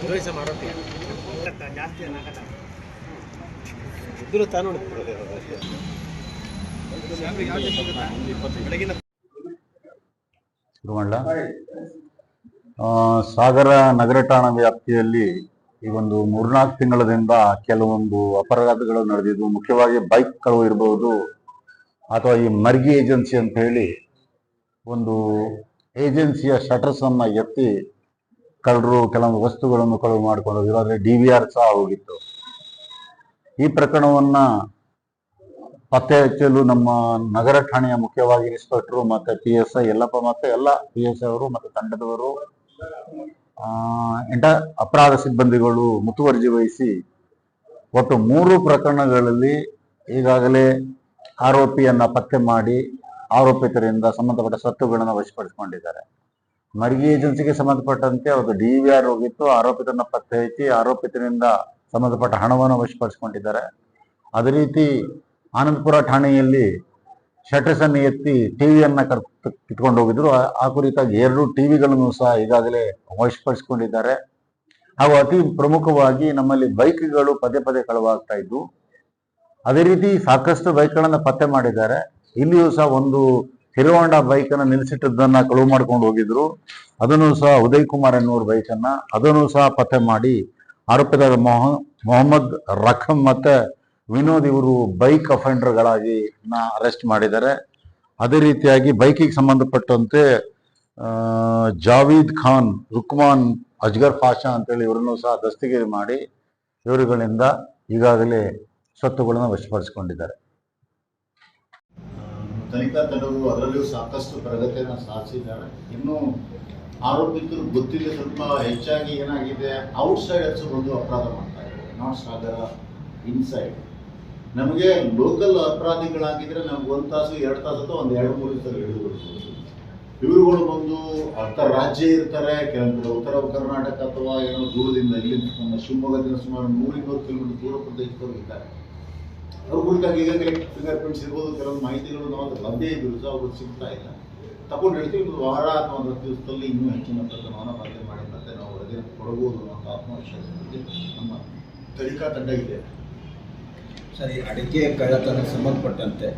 ಪೂರೈಸ ಸಾಗರ ನಗರ ಠಾಣಾ ವ್ಯಾಪ್ತಿಯಲ್ಲಿ ಈ ಒಂದು ಮೂರ್ನಾಲ್ಕು ತಿಂಗಳದಿಂದ ಕೆಲವೊಂದು ಅಪರಾಧಗಳು ನಡೆದಿದ್ದು, ಮುಖ್ಯವಾಗಿ ಬೈಕ್ ಕಳವು ಇರಬಹುದು ಅಥವಾ ಈ ಮರ್ಗಿ ಏಜೆನ್ಸಿ ಅಂತ ಹೇಳಿ ಒಂದು ಏಜೆನ್ಸಿಯ ಶಟರ್ಸ್ ಅನ್ನ ಎತ್ತಿ ಕಳ್ಳರು ಕೆಲವೊಂದು ವಸ್ತುಗಳನ್ನು ಕಳುವು ಮಾಡಿಕೊಂಡು ಹೋಗಿರೋದ್ರೆ ಡಿ ವಿ ಆರ್ ಸಹ ಹೋಗಿತ್ತು. ಈ ಪ್ರಕರಣವನ್ನ ಪತ್ತೆ ಹಚ್ಚಲು ನಮ್ಮ ನಗರ ಠಾಣೆಯ ಮುಖ್ಯವಾಗಿ ಇನ್ಸ್ಪೆಕ್ಟರ್ ಮತ್ತೆ ಪಿ ಎಸ್ ಐ ಎಲ್ಲಪ್ಪ ಮತ್ತೆ ಎಲ್ಲ ಪಿ ಎಸ್ ಐ ಅವರು ಮತ್ತೆ ತಂಡದವರು ಎಂಟ ಅಪರಾಧ ಸಿಬ್ಬಂದಿಗಳು ಮುತುವರ್ಜಿ ವಹಿಸಿ ಒಟ್ಟು ಮೂರು ಪ್ರಕರಣಗಳಲ್ಲಿ ಈಗಾಗಲೇ ಆರೋಪಿಯನ್ನ ಪತ್ತೆ ಮಾಡಿ ಆರೋಪಿತರಿಂದ ಸಂಬಂಧಪಟ್ಟ ಸ್ವತ್ತುಗಳನ್ನು ವಶಪಡಿಸಿಕೊಂಡಿದ್ದಾರೆ. ಮರಿಗೆ ಏಜೆನ್ಸಿಗೆ ಸಂಬಂಧಪಟ್ಟಂತೆ ಅವರು ಡಿ ವಿ ಆರ್ ಹೋಗಿತ್ತು, ಆರೋಪಿತರನ್ನ ಪತ್ತೆ ಹಚ್ಚಿ ಆರೋಪಿತರಿಂದ ಸಂಬಂಧಪಟ್ಟ ಹಣವನ್ನು ವಶಪಡಿಸಿಕೊಂಡಿದ್ದಾರೆ. ಅದೇ ರೀತಿ ಆನಂದಪುರ ಠಾಣೆಯಲ್ಲಿ ಶಟರ್ಸ್ ಅನ್ನು ಎತ್ತಿ ಟಿವಿಯನ್ನ ಇಟ್ಕೊಂಡು ಹೋಗಿದ್ರು. ಆ ಕುರಿತಾಗಿ ಎರಡು ಟಿವಿಗಳನ್ನು ಸಹ ಈಗಾಗಲೇ ವಶಪಡಿಸಿಕೊಂಡಿದ್ದಾರೆ. ಹಾಗೂ ಅತಿ ಪ್ರಮುಖವಾಗಿ ನಮ್ಮಲ್ಲಿ ಬೈಕ್ಗಳು ಪದೇ ಪದೇ ಕಳವಾಗ್ತಾ ಇದ್ವು. ಅದೇ ರೀತಿ ಸಾಕಷ್ಟು ಬೈಕ್ಗಳನ್ನು ಪತ್ತೆ ಮಾಡಿದ್ದಾರೆ. ಇಲ್ಲಿಯೂ ಸಹ ಒಂದು ಹಿರೋಹೊಂಡ ಬೈಕ್ ಅನ್ನ ಕಳುವು ಮಾಡ್ಕೊಂಡು ಹೋಗಿದ್ರು. ಅದನ್ನು ಸಹ ಉದಯ್ ಕುಮಾರ್ ಎನ್ನುವ ಬೈಕ್ ಅನ್ನ ಅದನ್ನು ಸಹ ಪತ್ತೆ ಮಾಡಿ ಆರೋಪಿತ ಮೊಹ, ಮೊಹಮ್ಮದ್ ರಖಮ್ ಮತ್ತೆ ವಿನೋದ್ ಇವರು ಬೈಕ್ ಅಫೆಂಡರ್ಗಳಾಗಿ ಅರೆಸ್ಟ್ ಮಾಡಿದ್ದಾರೆ. ಅದೇ ರೀತಿಯಾಗಿ ಬೈಕಿಗೆ ಸಂಬಂಧಪಟ್ಟಂತೆ ಜಾವೀದ್ ಖಾನ್, ರುಕ್ಮಾನ್, ಅಜ್ಗರ್ ಪಾಷಾ ಅಂತೇಳಿ ಇವರನ್ನು ಸಹ ದಸ್ತಿಗೆ ಮಾಡಿ ಇವರುಗಳಿಂದ ಈಗಾಗಲೇ ಸ್ವತ್ತುಗಳನ್ನು ವಶಪಡಿಸಿಕೊಂಡಿದ್ದಾರೆ. ತನಿಖಾ ತಂಡವು ಅದರಲ್ಲಿಯೂ ಸಾಕಷ್ಟು ಪ್ರಗತಿಯನ್ನು ಸಾಧಿಸಿದ್ದಾರೆ. ಇನ್ನು ಆರೋಪಿತರು ಗೊತ್ತಿಲ್ಲ, ಸ್ವಲ್ಪ ಹೆಚ್ಚಾಗಿ ಏನಾಗಿದೆ ಔಟ್ಸೈಡ್ ಹೆಸರು ಬಂದು ಅಪರಾಧ ಮಾಡ್ತಾ ಇದ್ದಾರೆ. ನಾಟ್ ಸಾಗರ ಇನ್ಸೈಡ್ ನಮಗೆ ಲೋಕಲ್ ಅಪರಾಧಿಗಳಾಗಿದ್ದರೆ ನಮ್ಗೆ ಒಂದು ತಾಸು, ಎರಡು ತಾಸು ಅಥವಾ ಒಂದು ಎರಡು, ಮೂರು ದಿವಸ ಹಿಡಿದು ಬಿಡ್ಬೋದು. ಇವರುಗಳು ಬಂದು ರಾಜ್ಯ ಇರ್ತಾರೆ ಕೆಲವೊಂದು ಉತ್ತರ ಕರ್ನಾಟಕ ಅಥವಾ ಏನೋ ದೂರದಿಂದ ಇಲ್ಲಿ ನಮ್ಮ ಶಿವಮೊಗ್ಗದಿಂದ ಸುಮಾರು ನೂರಿಪ್ಪತ್ತು ಕಿಲೋಮೀಟರ್ ದೂರ ಪ್ರದೇಶದವರು ಇದ್ದಾರೆ. ಅವ್ರ ಕುರಿತಾಗಿ ಈಗಾಗಲೇ ಫಿಂಗರ್ ಪ್ರಿಂಟ್ಸ್ ಇರ್ಬೋದು, ಕೆಲವೊಂದು ಮಾಹಿತಿಗಳು ನಾವು ಬಂದೇ ಇದ್ರು ಸಹ ಅವ್ರಿಗೆ ಸಿಗ್ತಾ ಇಲ್ಲ. ತಗೊಂಡು ಹೇಳ್ತೀವಿ, ಒಂದು ವಾರ ಅಥವಾ ಒಂದು ಹತ್ತು ದಿವಸದಲ್ಲಿ ಇನ್ನೂ ಹೆಚ್ಚಿನ ಪ್ರಕರಣವನ್ನು ಪತ್ತೆ ಮಾಡಿ ಮತ್ತೆ ನಾವು ವರದಿ ಕೊಡಬಹುದು ಅನ್ನೋ ಆತ್ಮವಿಶ್ವಾಸದಲ್ಲಿ ನಮ್ಮ ತನಿಖಾ ತಂಡ ಇದೆ. ಸರಿ, ಅಡಿಕೆ ಕಳ್ಳತನಕ್ಕೆ ಸಂಬಂಧಪಟ್ಟಂತೆ